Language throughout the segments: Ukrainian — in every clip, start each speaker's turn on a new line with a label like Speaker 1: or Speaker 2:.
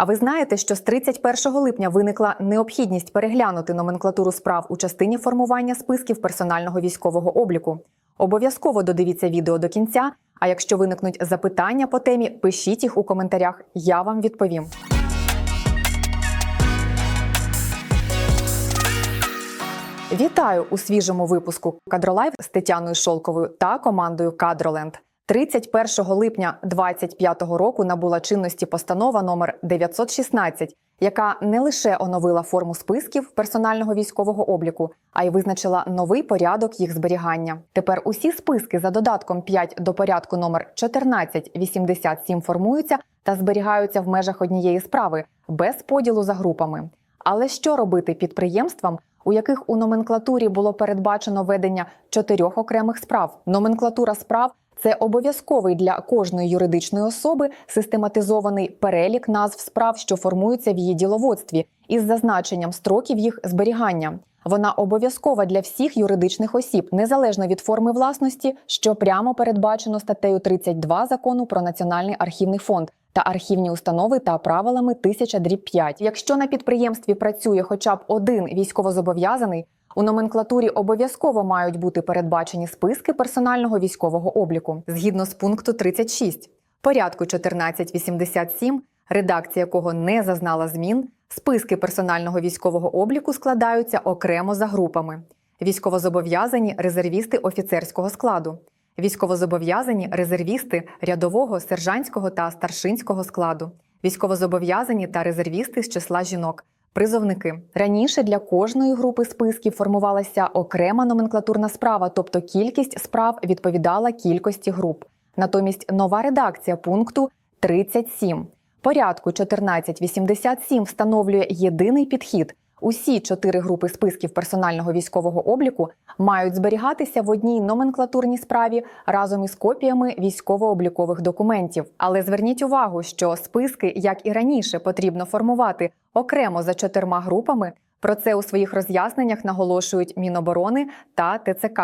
Speaker 1: А ви знаєте, що з 31 липня виникла необхідність переглянути номенклатуру справ у частині формування списків персонального військового обліку? Обов'язково додивіться відео до кінця. А якщо виникнуть запитання по темі, пишіть їх у коментарях. Я вам відповім. Вітаю у свіжому випуску Кадролайв з Тетяною Шолковою та командою Кадроленд. 31 липня 2025 року набула чинності постанова номер 916, яка не лише оновила форму списків персонального військового обліку, а й визначила новий порядок їх зберігання. Тепер усі списки за додатком 5 до порядку номер 1487 формуються та зберігаються в межах однієї справи без поділу за групами. Але що робити підприємствам, у яких у номенклатурі було передбачено ведення чотирьох окремих справ? Номенклатура справ це обов'язковий для кожної юридичної особи систематизований перелік назв справ, що формуються в її діловодстві, із зазначенням строків їх зберігання. Вона обов'язкова для всіх юридичних осіб, незалежно від форми власності, що прямо передбачено статтею 32 закону про національний архівний фонд та архівні установи та правилами 1000-5. Якщо на підприємстві працює хоча б один військовозобов'язаний, у номенклатурі обов'язково мають бути передбачені списки персонального військового обліку згідно з пункту 36 порядку 1487, редакція якого не зазнала змін. Списки персонального військового обліку складаються окремо за групами: військовозобов'язані резервісти офіцерського складу, військовозобов'язані резервісти рядового, сержантського та старшинського складу, військовозобов'язані та резервісти з числа жінок. Призовники раніше для кожної групи списків формувалася окрема номенклатурна справа, тобто кількість справ відповідала кількості груп. Натомість нова редакція пункту 37 порядку 1487 встановлює єдиний підхід. Усі чотири групи списків персонального військового обліку мають зберігатися в одній номенклатурній справі разом із копіями військово-облікових документів. Але зверніть увагу, що списки, як і раніше, потрібно формувати окремо за чотирма групами. Про це у своїх роз'ясненнях наголошують Міноборони та ТЦК.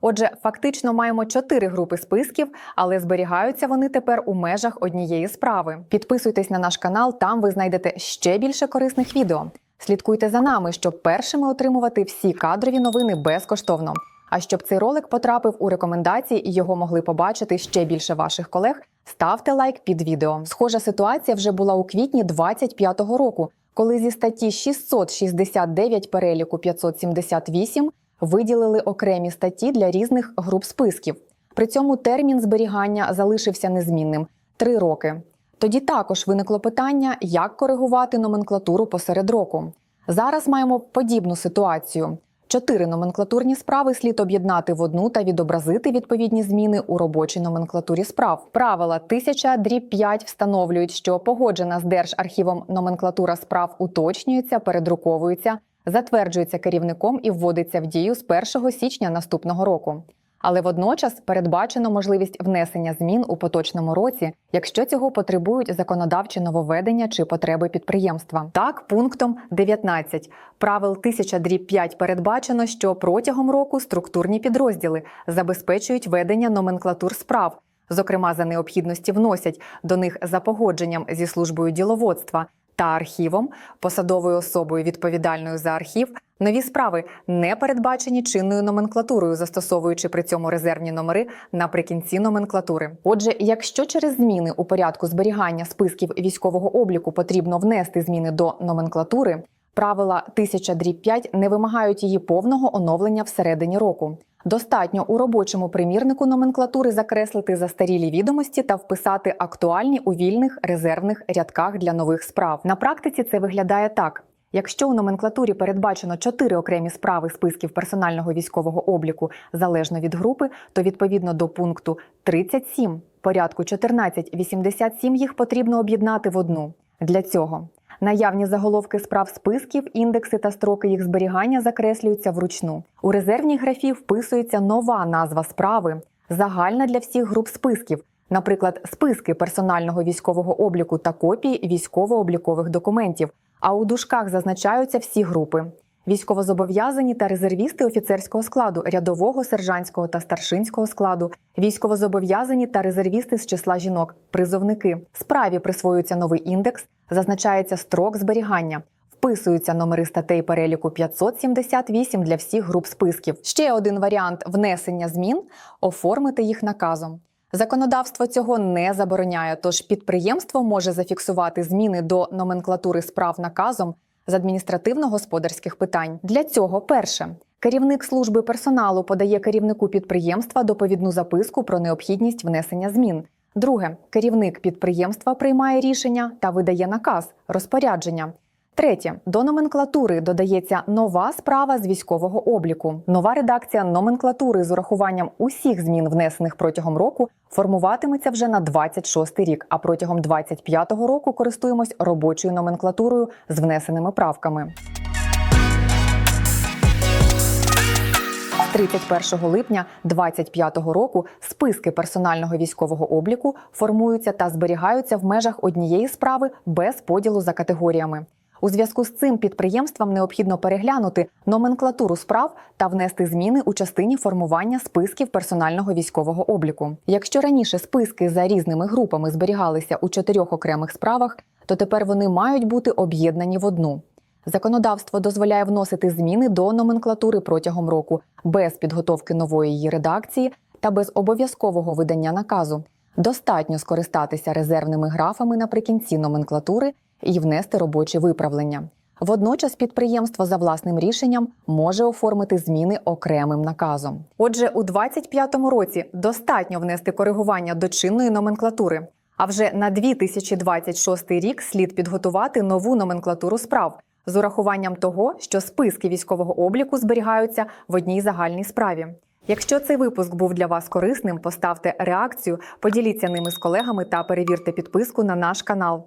Speaker 1: Отже, фактично маємо чотири групи списків, але зберігаються вони тепер у межах однієї справи. Підписуйтесь на наш канал, там ви знайдете ще більше корисних відео. Слідкуйте за нами, щоб першими отримувати всі кадрові новини безкоштовно. А щоб цей ролик потрапив у рекомендації і його могли побачити ще більше ваших колег, ставте лайк під відео. Схожа ситуація вже була у квітні 25-го року, коли зі статті 669 переліку 578 виділили окремі статті для різних груп списків. При цьому термін зберігання залишився незмінним три роки. Тоді також виникло питання, як коригувати номенклатуру посеред року. Зараз маємо подібну ситуацію. Чотири номенклатурні справи слід об'єднати в одну та відобразити відповідні зміни у робочій номенклатурі справ. Правила 1000 дріб 5 встановлюють, що погоджена з Держархівом номенклатура справ уточнюється, передруковується, затверджується керівником і вводиться в дію з 1 січня наступного року. Але водночас передбачено можливість внесення змін у поточному році, якщо цього потребують законодавчі нововведення чи потреби підприємства. Так, пунктом 19 правил 1000-5 передбачено, що протягом року структурні підрозділи забезпечують ведення номенклатур справ. Зокрема, за необхідності вносять до них за погодженням зі службою діловодства та архівом, посадовою особою відповідальною за архів, нові справи не передбачені чинною номенклатурою, застосовуючи при цьому резервні номери наприкінці номенклатури. Отже, якщо через зміни у порядку зберігання списків військового обліку потрібно внести зміни до номенклатури, правила 1000 5 не вимагають її повного оновлення всередині року. Достатньо у робочому примірнику номенклатури закреслити застарілі відомості та вписати актуальні у вільних резервних рядках для нових справ. На практиці це виглядає так. Якщо у номенклатурі передбачено чотири окремі справи списків персонального військового обліку залежно від групи, то відповідно до пункту 37 порядку 1487 їх потрібно об'єднати в одну. Для цього Наявні заголовки справ списків, індекси та строки їх зберігання закреслюються вручну. У резервній графі вписується нова назва справи, загальна для всіх груп списків, наприклад, списки персонального військового обліку та копії військово-облікових документів. А у дужках зазначаються всі групи. Військовозобов'язані та резервісти офіцерського складу, рядового, сержантського та старшинського складу, військовозобов'язані та резервісти з числа жінок, призовники. Справі присвоюється новий індекс, зазначається строк зберігання. Вписуються номери статей переліку 578 для всіх груп списків. Ще один варіант внесення змін оформити їх наказом. Законодавство цього не забороняє, тож підприємство може зафіксувати зміни до номенклатури справ наказом з адміністративно-господарських питань. Для цього перше. Керівник служби персоналу подає керівнику підприємства доповідну записку про необхідність внесення змін. Друге, керівник підприємства приймає рішення та видає наказ розпорядження. Третє до номенклатури додається нова справа з військового обліку. Нова редакція номенклатури з урахуванням усіх змін, внесених протягом року, формуватиметься вже на 26 рік. А протягом 25-го року користуємось робочою номенклатурою з внесеними правками. 31 липня 2025 року списки персонального військового обліку формуються та зберігаються в межах однієї справи без поділу за категоріями. У зв'язку з цим підприємствам необхідно переглянути номенклатуру справ та внести зміни у частині формування списків персонального військового обліку. Якщо раніше списки за різними групами зберігалися у чотирьох окремих справах, то тепер вони мають бути об'єднані в одну. Законодавство дозволяє вносити зміни до номенклатури протягом року без підготовки нової її редакції та без обов'язкового видання наказу. Достатньо скористатися резервними графами наприкінці номенклатури і внести робочі виправлення. Водночас підприємство за власним рішенням може оформити зміни окремим наказом. Отже, у 2025 році достатньо внести коригування до чинної номенклатури. А вже на 2026 рік слід підготувати нову номенклатуру справ з урахуванням того, що списки військового обліку зберігаються в одній загальній справі. Якщо цей випуск був для вас корисним, поставте реакцію, поділіться ними з колегами та перевірте підписку на наш канал.